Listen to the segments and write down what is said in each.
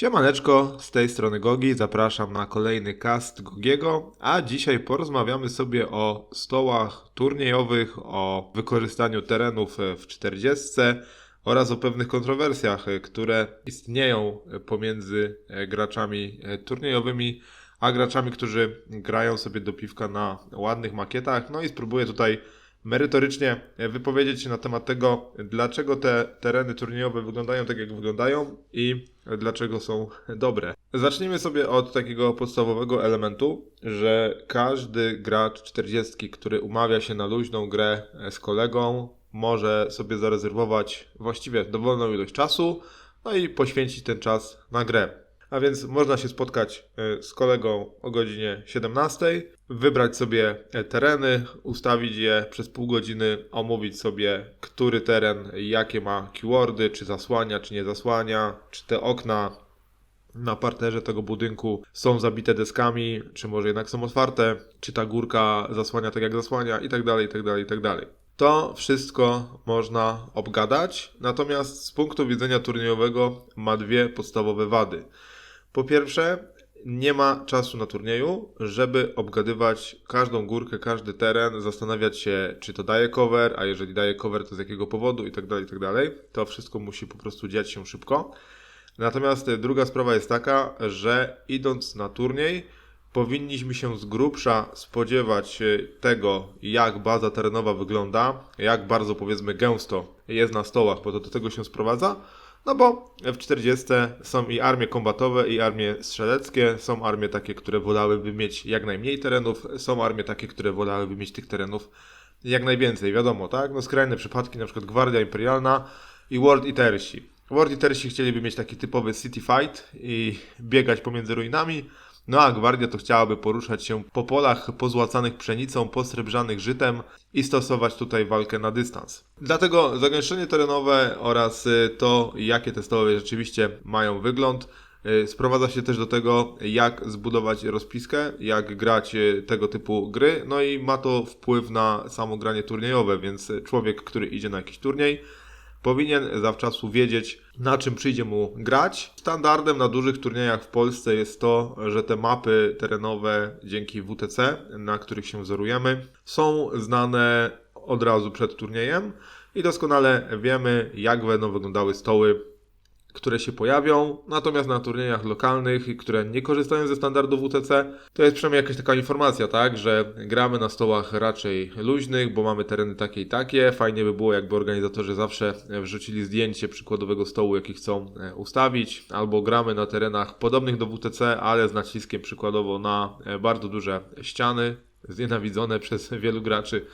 Siemaneczko, z tej strony Gogi, zapraszam na kolejny cast Gogiego, a dzisiaj porozmawiamy sobie o stołach turniejowych, o wykorzystaniu terenów w 40 oraz o pewnych kontrowersjach, które istnieją pomiędzy graczami turniejowymi, a graczami, którzy grają sobie do piwka na ładnych makietach. No i spróbuję tutaj merytorycznie wypowiedzieć się na temat tego, dlaczego te tereny turniejowe wyglądają tak, jak wyglądają i dlaczego są dobre. Zacznijmy sobie od takiego podstawowego elementu, że każdy gracz 40, który umawia się na luźną grę z kolegą, może sobie zarezerwować właściwie dowolną ilość czasu, no i poświęcić ten czas na grę. A więc można się spotkać e, z kolegą o godzinie 17, wybrać sobie e, tereny, ustawić je przez pół godziny, omówić sobie, który teren, jakie ma keywordy, czy zasłania, czy nie zasłania, czy te okna na parterze tego budynku są zabite deskami, czy może jednak są otwarte, czy ta górka zasłania tak jak zasłania i tak dalej, i tak dalej, i tak dalej. To wszystko można obgadać, natomiast z punktu widzenia turniejowego ma dwie podstawowe wady. Po pierwsze, nie ma czasu na turnieju, żeby obgadywać każdą górkę, każdy teren, zastanawiać się, czy to daje cover, a jeżeli daje cover, to z jakiego powodu i tak tak. To wszystko musi po prostu dziać się szybko. Natomiast druga sprawa jest taka, że idąc na turniej, powinniśmy się z grubsza spodziewać tego, jak baza terenowa wygląda, jak bardzo powiedzmy gęsto jest na stołach, bo to do tego się sprowadza no bo w 40 są i armie kombatowe, i armie strzeleckie, są armie takie, które wolałyby mieć jak najmniej terenów, są armie takie, które wolałyby mieć tych terenów jak najwięcej, wiadomo, tak? No skrajne przypadki, na przykład Gwardia Imperialna i World Eatersi. World Eatersi chcieliby mieć taki typowy city fight i biegać pomiędzy ruinami, no a gwardia to chciałaby poruszać się po polach pozłacanych pszenicą, posrebrzanych żytem i stosować tutaj walkę na dystans. Dlatego zagęszczenie terenowe oraz y, to, jakie te stoły rzeczywiście mają wygląd, y, sprowadza się też do tego, jak zbudować rozpiskę, jak grać y, tego typu gry, no i ma to wpływ na samo granie turniejowe, więc człowiek, który idzie na jakiś turniej, powinien zawczasu wiedzieć, na czym przyjdzie mu grać. Standardem na dużych turniejach w Polsce jest to, że te mapy terenowe dzięki WTC, na których się wzorujemy, są znane od razu przed turniejem i doskonale wiemy, jak będą wyglądały stoły które się pojawią, natomiast na turniejach lokalnych, które nie korzystają ze standardu WTC, to jest przynajmniej jakaś taka informacja, tak, że gramy na stołach raczej luźnych, bo mamy tereny takie i takie. Fajnie by było, jakby organizatorzy zawsze wrzucili zdjęcie przykładowego stołu, jaki chcą e, ustawić, albo gramy na terenach podobnych do WTC, ale z naciskiem przykładowo na e, bardzo duże ściany, znienawidzone przez wielu graczy,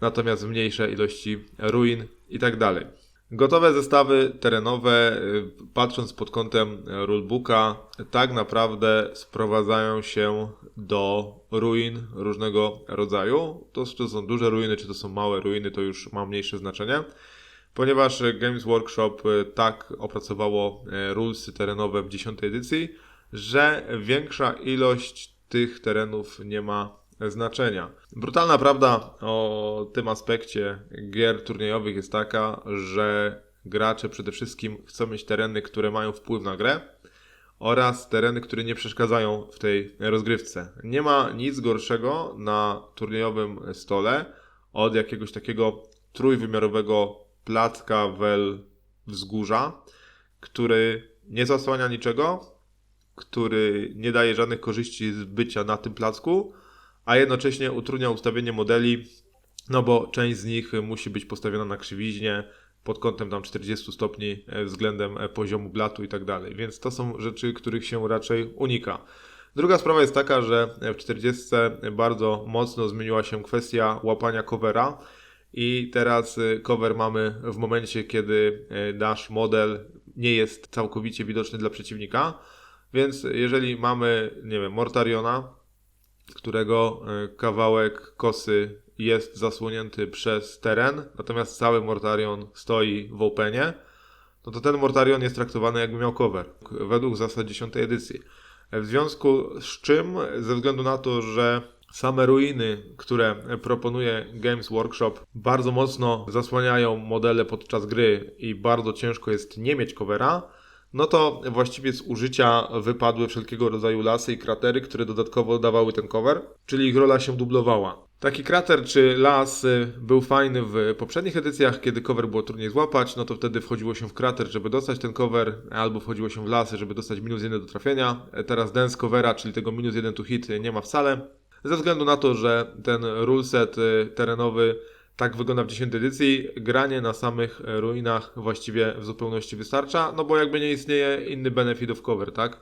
natomiast mniejsze ilości ruin i tak dalej. Gotowe zestawy terenowe, y, patrząc pod kątem rulebooka, tak naprawdę sprowadzają się do ruin różnego rodzaju. To, czy to są duże ruiny, czy to są małe ruiny, to już ma mniejsze znaczenie. Ponieważ Games Workshop y, tak opracowało y, rulesy terenowe w 10 edycji, że większa ilość tych terenów nie ma znaczenia. Brutalna prawda o tym aspekcie gier turniejowych jest taka, że gracze przede wszystkim chcą mieć tereny, które mają wpływ na grę oraz tereny, które nie przeszkadzają w tej rozgrywce. Nie ma nic gorszego na turniejowym stole od jakiegoś takiego trójwymiarowego placka wel wzgórza, który nie zasłania niczego, który nie daje żadnych korzyści z bycia na tym placku, a jednocześnie utrudnia ustawienie modeli, no bo część z nich musi być postawiona na krzywiźnie pod kątem tam 40 stopni e, względem e, poziomu blatu i tak dalej. Więc to są rzeczy, których się raczej unika. Druga sprawa jest taka, że w 40 bardzo mocno zmieniła się kwestia łapania covera i teraz e, cover mamy w momencie, kiedy nasz model nie jest całkowicie widoczny dla przeciwnika. Więc jeżeli mamy, nie wiem, Mortariona, którego e, kawałek kosy jest zasłonięty przez teren, natomiast cały Mortarion stoi w openie, no to ten Mortarion jest traktowany jakby miał cover, według zasad 10 edycji. W związku z czym, ze względu na to, że same ruiny, które proponuje Games Workshop, bardzo mocno zasłaniają modele podczas gry i bardzo ciężko jest nie mieć covera, no to właściwie z użycia wypadły wszelkiego rodzaju lasy i kratery, które dodatkowo dawały ten cover, czyli ich rola się dublowała. Taki krater czy las y, był fajny w poprzednich edycjach, kiedy cover było trudniej złapać, no to wtedy wchodziło się w krater, żeby dostać ten cover, albo wchodziło się w lasy, żeby dostać minus jeden do trafienia. E, Teraz dance covera, czyli tego minus jeden to hit y, nie ma wcale, ze względu na to, że ten ruleset y, terenowy tak wygląda w 10 edycji, granie na samych e, ruinach właściwie w zupełności wystarcza, no bo jakby nie istnieje inny benefit of cover, tak?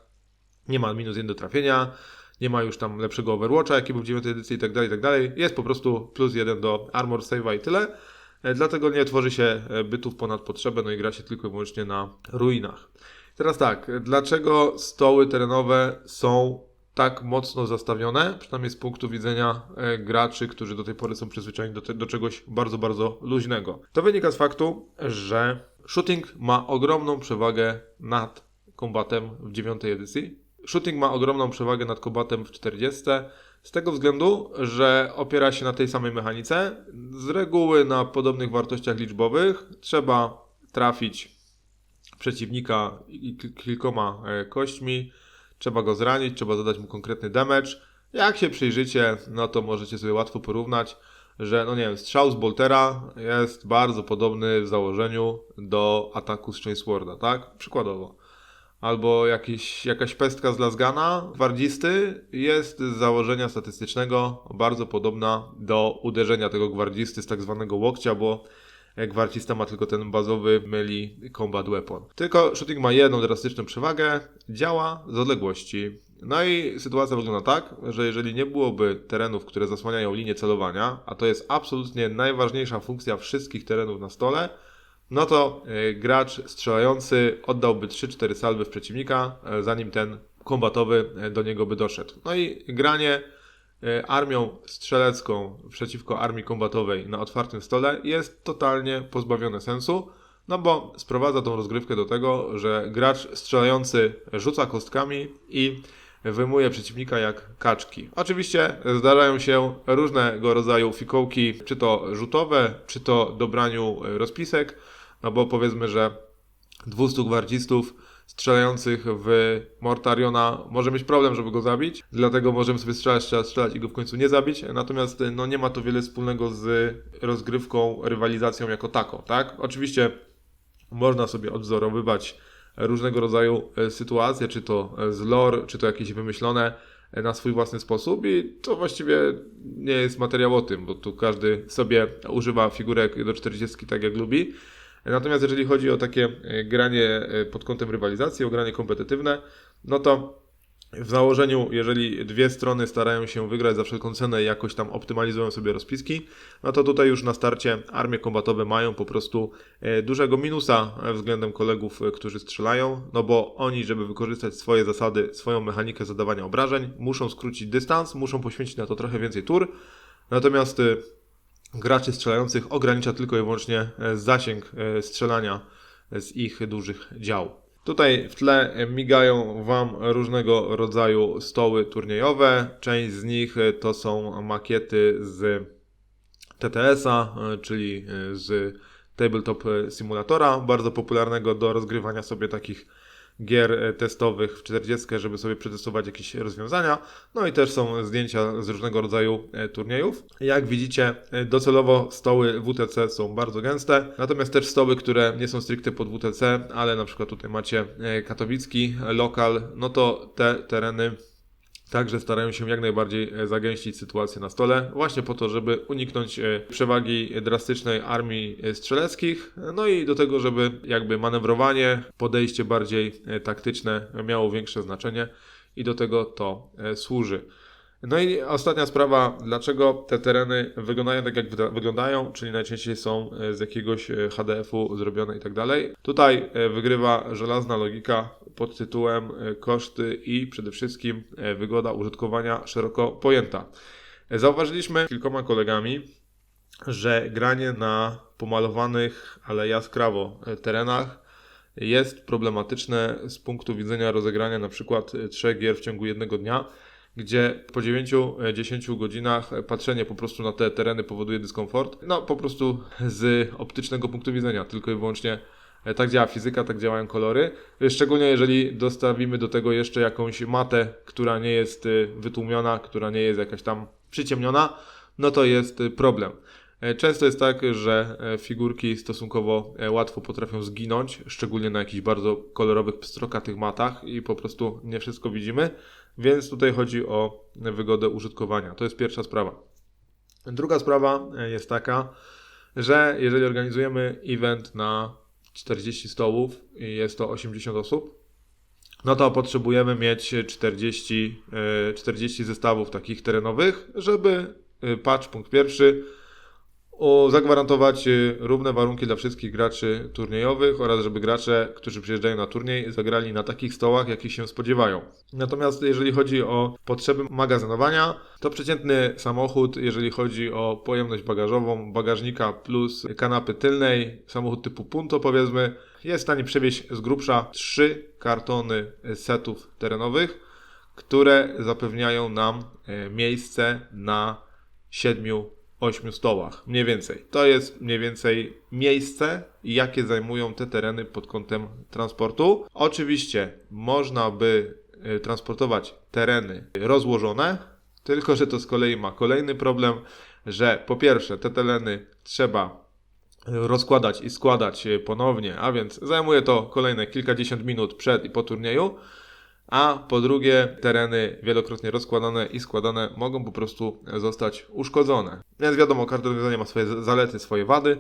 Nie ma minus 1 do trafienia, nie ma już tam lepszego Overwatcha, jaki był w 9 edycji i tak dalej, tak dalej. Jest po prostu plus 1 do armor save'a i tyle. E, Dlatego nie tworzy się e, bytów ponad potrzebę, no i gra się tylko i wyłącznie na ruinach. Teraz tak, dlaczego stoły terenowe są tak mocno zastawione, przynajmniej z punktu widzenia e, graczy, którzy do tej pory są przyzwyczajeni do, te, do czegoś bardzo, bardzo luźnego? To wynika z faktu, że shooting ma ogromną przewagę nad kombatem w 9 edycji. Shooting ma ogromną przewagę nad kombatem w 40. Z tego względu, że opiera się na tej samej mechanice. Z reguły na podobnych wartościach liczbowych trzeba trafić przeciwnika kilkoma e, kośćmi, trzeba go zranić, trzeba zadać mu konkretny damage. Jak się przyjrzycie, no to możecie sobie łatwo porównać, że no nie wiem, strzał z Boltera jest bardzo podobny w założeniu do ataku z Chainsworda, tak? Przykładowo albo jakiś, jakaś pestka z Lasgana gwardzisty jest z założenia statystycznego bardzo podobna do uderzenia tego gwardzisty z tak zwanego łokcia, bo gwardzista ma tylko ten bazowy melee combat weapon. Tylko shooting ma jedną drastyczną przewagę, działa z odległości. No i sytuacja wygląda tak, że jeżeli nie byłoby terenów, które zasłaniają linię celowania, a to jest absolutnie najważniejsza funkcja wszystkich terenów na stole, no to y, gracz strzelający oddałby 3-4 salwy w przeciwnika, e, zanim ten kombatowy e, do niego by doszedł. No i granie e, armią strzelecką przeciwko armii kombatowej na otwartym stole jest totalnie pozbawione sensu, no bo sprowadza tą rozgrywkę do tego, że gracz strzelający rzuca kostkami i wyjmuje przeciwnika jak kaczki. Oczywiście zdarzają się różnego rodzaju fikołki, czy to rzutowe, czy to dobraniu e, rozpisek, no bo powiedzmy, że 200 gwardzistów strzelających w Mortariona może mieć problem, żeby go zabić, dlatego możemy sobie strzelać, strzelać, strzelać i go w końcu nie zabić, natomiast no, nie ma to wiele wspólnego z rozgrywką, rywalizacją jako taką, tak? Oczywiście można sobie odwzorowywać różnego rodzaju e, sytuacje, czy to e, z lore, czy to jakieś wymyślone e, na swój własny sposób i to właściwie nie jest materiał o tym, bo tu każdy sobie używa figurek do 40 tak jak lubi. Natomiast jeżeli chodzi o takie e, granie e, pod kątem rywalizacji, o granie kompetytywne, no to w założeniu, jeżeli dwie strony starają się wygrać za wszelką cenę i jakoś tam optymalizują sobie rozpiski, no to tutaj już na starcie armie kombatowe mają po prostu e, dużego minusa względem kolegów, którzy strzelają, no bo oni, żeby wykorzystać swoje zasady, swoją mechanikę zadawania obrażeń, muszą skrócić dystans, muszą poświęcić na to trochę więcej tur, natomiast graczy strzelających ogranicza tylko i wyłącznie e, zasięg e, strzelania z ich dużych dział. Tutaj w tle e, migają Wam różnego rodzaju stoły turniejowe. Część z nich to są makiety z TTS-a, czyli z Tabletop Simulatora, bardzo popularnego do rozgrywania sobie takich gier e, testowych w 40, żeby sobie przetestować jakieś rozwiązania. No i też są zdjęcia z różnego rodzaju e, turniejów. Jak widzicie, e, docelowo stoły WTC są bardzo gęste, natomiast też stoły, które nie są stricte pod WTC, ale na przykład tutaj macie katowicki lokal, no to te tereny Także starają się jak najbardziej e, zagęścić sytuację na stole, właśnie po to, żeby uniknąć e, przewagi drastycznej armii e, strzeleckich, no i do tego, żeby jakby manewrowanie, podejście bardziej taktyczne miało większe znaczenie i do tego to służy. No i ostatnia sprawa, dlaczego te tereny wyglądają tak, jak wyglądają, czyli najczęściej są z jakiegoś HDF-u zrobione i tak dalej. Tutaj wygrywa żelazna logika pod tytułem e, koszty i przede wszystkim e, wygoda użytkowania szeroko pojęta. Zauważyliśmy kilkoma kolegami, że granie na pomalowanych, ale jaskrawo e, terenach jest problematyczne z punktu widzenia rozegrania na przykład trzech gier w ciągu jednego dnia, gdzie po 9-10 godzinach patrzenie po prostu na te tereny powoduje dyskomfort. No po prostu z optycznego punktu widzenia, tylko i wyłącznie Tak działa fizyka, tak działają kolory. E, Szczególnie jeżeli dostawimy do tego jeszcze jakąś matę, która nie jest e, wytłumiona, która nie jest jakaś tam przyciemniona, no to jest e, problem. E, Często jest tak, że e, figurki stosunkowo e, łatwo potrafią zginąć, szczególnie na jakichś bardzo kolorowych, pstrokatych matach i po prostu nie wszystko widzimy, więc tutaj chodzi o wygodę użytkowania. To jest pierwsza sprawa. Druga sprawa e, jest taka, że jeżeli organizujemy event na 40 stołów i jest to 80 osób, no to potrzebujemy mieć 40, e, 40 zestawów takich terenowych, żeby e, patch punkt pierwszy o, zagwarantować e, równe warunki dla wszystkich graczy turniejowych oraz żeby gracze, którzy przyjeżdżają na turniej, zagrali na takich stołach, jakich się spodziewają. Natomiast jeżeli chodzi o potrzeby magazynowania, to przeciętny samochód, jeżeli chodzi o pojemność bagażową, bagażnika plus kanapy tylnej, samochód typu Punto powiedzmy, jest w stanie przewieźć z grubsza 3 kartony setów terenowych, które zapewniają nam e, miejsce na 7 8 stołach, mniej więcej. To jest mniej więcej miejsce, jakie zajmują te tereny pod kątem transportu. Oczywiście można by e, transportować tereny rozłożone, tylko że to z kolei ma kolejny problem, że po pierwsze te tereny trzeba rozkładać i składać e, ponownie, a więc zajmuje to kolejne kilkadziesiąt minut przed i po turnieju. A po drugie, tereny wielokrotnie rozkładane i składane mogą po prostu zostać uszkodzone. Więc wiadomo, każde rozwiązanie ma swoje zalety, swoje wady.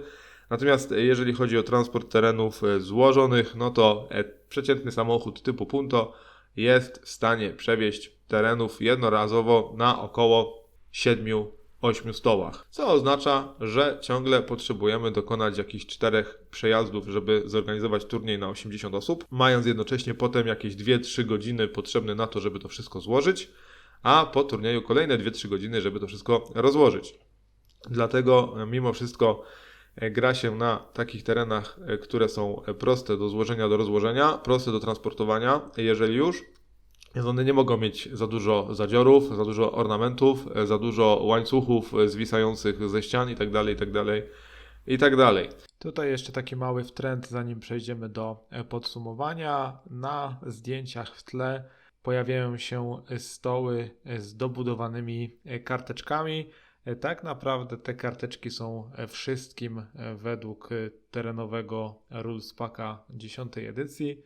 Natomiast jeżeli chodzi o transport terenów e, złożonych, no to e, przeciętny samochód typu Punto jest w stanie przewieźć terenów jednorazowo na około 7-8 stołach. Co oznacza, że ciągle potrzebujemy dokonać jakichś czterech przejazdów, żeby zorganizować turniej na 80 osób, mając jednocześnie potem jakieś 2-3 godziny potrzebne na to, żeby to wszystko złożyć, a po turnieju kolejne 2-3 godziny, żeby to wszystko rozłożyć. Dlatego e, mimo wszystko e, gra się na takich terenach, e, które są proste do złożenia, do rozłożenia, proste do transportowania, jeżeli już. Więc one nie mogą mieć za dużo zadziorów, za dużo ornamentów, e, za dużo łańcuchów e, zwisających ze ścian itd., itd., itd. Tutaj jeszcze taki mały wtręt, zanim przejdziemy do e, podsumowania. Na zdjęciach w tle pojawiają się stoły z dobudowanymi karteczkami. Tak naprawdę te karteczki są wszystkim według terenowego Rules Packa 10 edycji,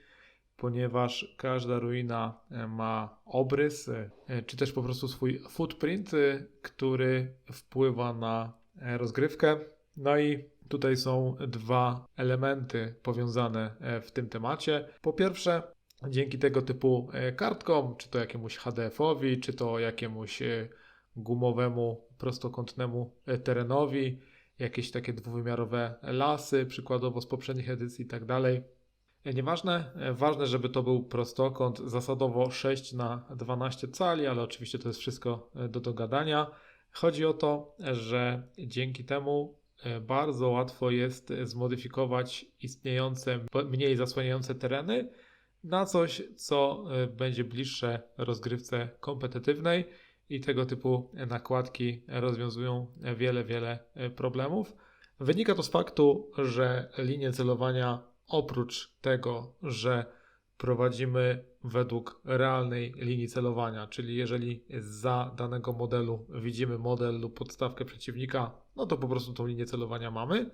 ponieważ każda ruina e, ma obrys, e, e, czy też po prostu swój footprint, który wpływa na rozgrywkę. No i tutaj są dwa elementy powiązane w tym temacie. Po pierwsze, dzięki tego typu kartkom, czy to jakiemuś HDF-owi, czy to jakiemuś gumowemu, prostokątnemu terenowi, jakieś takie dwuwymiarowe lasy, przykładowo z poprzednich edycji i tak dalej. E, Nieważne, e, ważne, żeby to był prostokąt zasadowo 6 na 12 cali, ale oczywiście to jest wszystko e, do dogadania. Chodzi o to, że dzięki temu bardzo łatwo jest zmodyfikować istniejące, mniej zasłaniające tereny na coś, co będzie bliższe rozgrywce kompetytywnej i tego typu nakładki rozwiązują wiele, wiele problemów. Wynika to z faktu, że linie celowania oprócz tego, że prowadzimy według realnej linii celowania, czyli jeżeli za danego modelu widzimy model lub podstawkę przeciwnika, no to po prostu tą linię celowania mamy.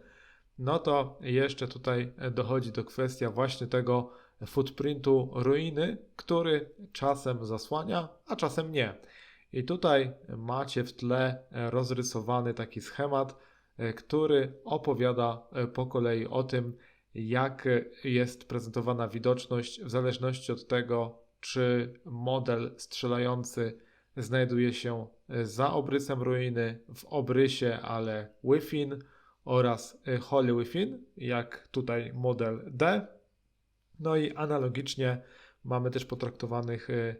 No to jeszcze tutaj dochodzi do kwestia właśnie tego footprintu ruiny, który czasem zasłania, a czasem nie. I tutaj macie w tle rozrysowany taki schemat, który opowiada po kolei o tym, jak jest prezentowana widoczność w zależności od tego, czy model strzelający znajduje się za obrysem ruiny, w obrysie, ale within oraz y, wholly within, jak tutaj model D. No i analogicznie mamy też potraktowanych y,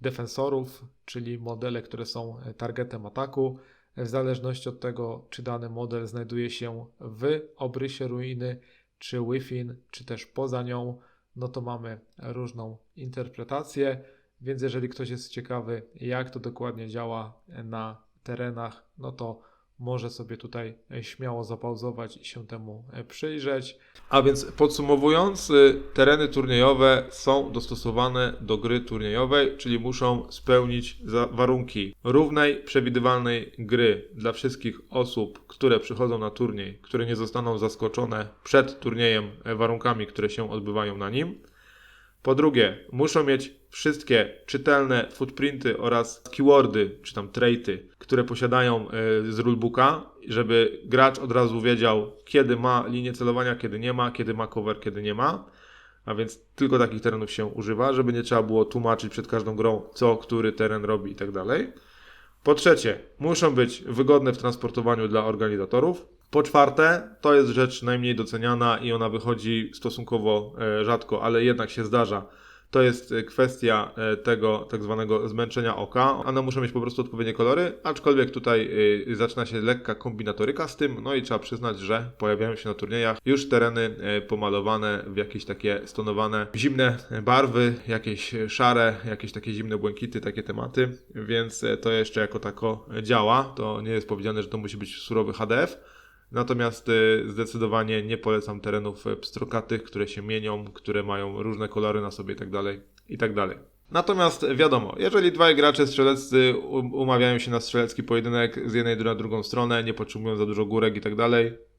defensorów, czyli modele, które są targetem ataku. W zależności od tego, czy dany model znajduje się w obrysie ruiny, czy within, czy też poza nią, no to mamy różną interpretację. Więc jeżeli ktoś jest ciekawy, jak to dokładnie działa na terenach, no to może sobie tutaj e, śmiało zapauzować i się temu e, przyjrzeć. A więc podsumowując, y, tereny turniejowe są dostosowane do gry turniejowej, czyli muszą spełnić warunki równej, przewidywalnej gry dla wszystkich osób, które przychodzą na turniej, które nie zostaną zaskoczone przed turniejem e, warunkami, które się odbywają na nim. Po drugie, muszą mieć wszystkie czytelne footprinty oraz keywordy, czy tam traity, które posiadają e, z rulebooka, żeby gracz od razu wiedział, kiedy ma linię celowania, kiedy nie ma, kiedy ma cover, kiedy nie ma. A więc tylko takich terenów się używa, żeby nie trzeba było tłumaczyć przed każdą grą, co który teren robi i tak dalej. Po trzecie, muszą być wygodne w transportowaniu dla organizatorów. Po czwarte, to jest rzecz najmniej doceniana i ona wychodzi stosunkowo e, rzadko, ale jednak się zdarza. To jest e, kwestia e, tego tak zwanego zmęczenia oka. One muszą mieć po prostu odpowiednie kolory, aczkolwiek tutaj zaczyna się lekka kombinatoryka z tym, no i trzeba przyznać, że pojawiają się na turniejach już tereny pomalowane w jakieś takie stonowane zimne barwy, jakieś szare, jakieś takie zimne błękity, takie tematy, więc to jeszcze jako tako działa. To nie jest powiedziane, że to musi być surowy HDF. Natomiast y, zdecydowanie nie polecam terenów y, pstrokatych, które się mienią, które mają różne kolory na sobie itd. itd. Natomiast wiadomo, jeżeli dwaj gracze strzeleccy um- umawiają się na strzelecki pojedynek z jednej na drugą stronę, nie potrzebują za dużo górek itd.,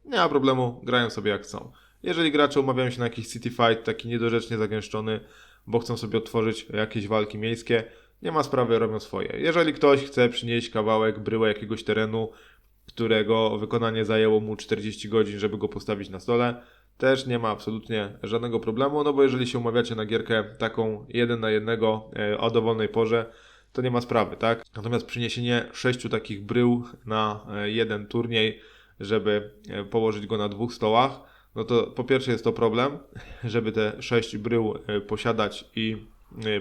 nie ma problemu, grają sobie jak chcą. Jeżeli gracze umawiają się na jakiś city fight, taki niedorzecznie zagęszczony, bo chcą sobie otworzyć jakieś walki miejskie, nie ma sprawy, robią swoje. Jeżeli ktoś chce przynieść kawałek, bryłę jakiegoś terenu, którego wykonanie zajęło mu 40 godzin, żeby go postawić na stole, też nie ma absolutnie żadnego problemu, no bo jeżeli się umawiacie na gierkę taką jeden na jednego e, o dowolnej porze, to nie ma sprawy, tak? Natomiast przyniesienie sześciu takich brył na e, jeden turniej, żeby e, położyć go na dwóch stołach, no to po pierwsze jest to problem, żeby te sześć brył posiadać i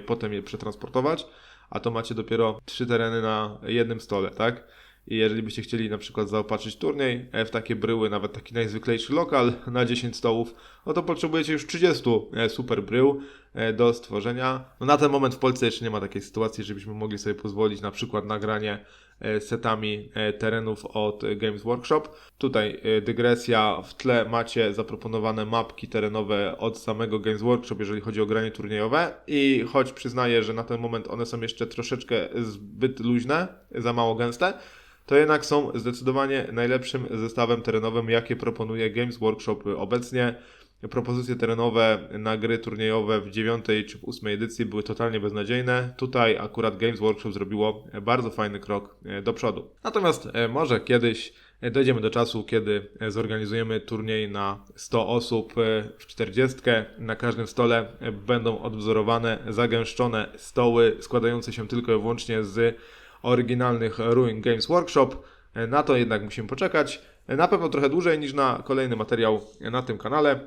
potem je przetransportować, a to macie dopiero trzy tereny na jednym stole, tak? I jeżeli byście chcieli na przykład zaopatrzyć turniej e, w takie bryły, nawet taki najzwyklejszy lokal na 10 stołów, no to potrzebujecie już 30 e, super brył e, do stworzenia. No na ten moment w Polsce jeszcze nie ma takiej sytuacji, żebyśmy mogli sobie pozwolić na przykład nagranie setami terenów od Games Workshop. Tutaj dygresja, w tle macie zaproponowane mapki terenowe od samego Games Workshop, jeżeli chodzi o granie turniejowe i choć przyznaję, że na ten moment one są jeszcze troszeczkę zbyt luźne, za mało gęste, to jednak są zdecydowanie najlepszym zestawem terenowym, jakie proponuje Games Workshop obecnie. Propozycje terenowe na gry turniejowe w 9 czy w 8 edycji były totalnie beznadziejne. Tutaj akurat Games Workshop zrobiło bardzo fajny krok e, do przodu. Natomiast e, może kiedyś e, dojdziemy do czasu, kiedy zorganizujemy turniej na 100 osób w 40. Na każdym stole będą odwzorowane, zagęszczone stoły składające się tylko i wyłącznie z oryginalnych Ruin Games Workshop. Na to jednak musimy poczekać. Na pewno trochę dłużej niż na kolejny materiał na tym kanale,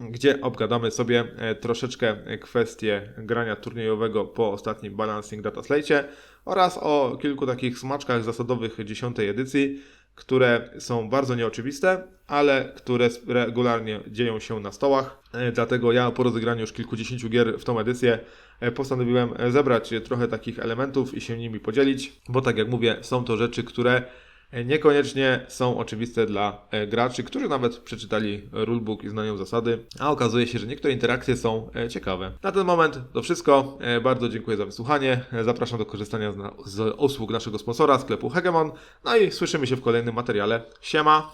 gdzie obgadamy sobie e, troszeczkę kwestie grania turniejowego po ostatnim Balancing Data Slate oraz o kilku takich smaczkach zasadowych 10 edycji, które są bardzo nieoczywiste, ale które regularnie dzieją się na stołach. E, Dlatego ja po rozegraniu już kilkudziesięciu gier w tą edycję e, postanowiłem e, zebrać trochę takich elementów i się nimi podzielić, bo tak jak mówię, są to rzeczy, które niekoniecznie są oczywiste dla e, graczy, którzy nawet przeczytali rulebook i znają zasady, a okazuje się, że niektóre interakcje są e, ciekawe. Na ten moment to wszystko. E, Bardzo dziękuję za wysłuchanie. E, Zapraszam do korzystania z, z usług naszego sponsora, sklepu Hegemon. No i słyszymy się w kolejnym materiale. Siema!